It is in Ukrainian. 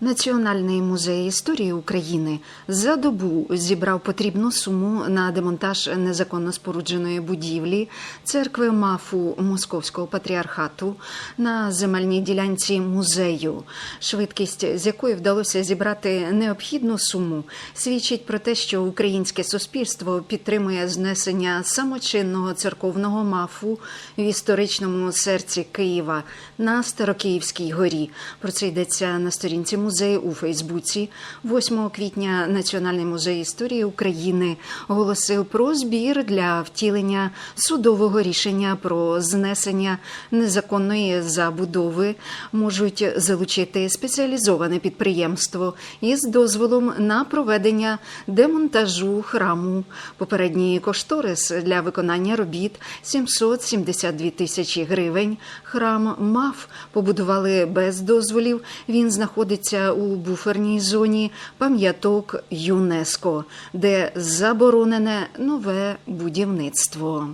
Національний музей історії України за добу зібрав потрібну суму на демонтаж незаконно спорудженої будівлі церкви мафу Московського патріархату на земельній ділянці музею. Швидкість, з якої вдалося зібрати необхідну суму, свідчить про те, що українське суспільство підтримує знесення самочинного церковного мафу в історичному серці Києва на Старокиївській горі. Про це йдеться на сторінці музею у Фейсбуці. 8 квітня Національний музей історії України оголосив про збір для втілення судового рішення про знесення незаконної забудови. Можуть залучити спеціалізоване підприємство із дозволом на проведення демонтажу храму. Попередній кошторис для виконання робіт 772 тисячі гривень. Храм МАФ побудували без дозволів. Він знаходиться у буферній зоні пам'яток ЮНЕСКО, де заборонене нове будівництво.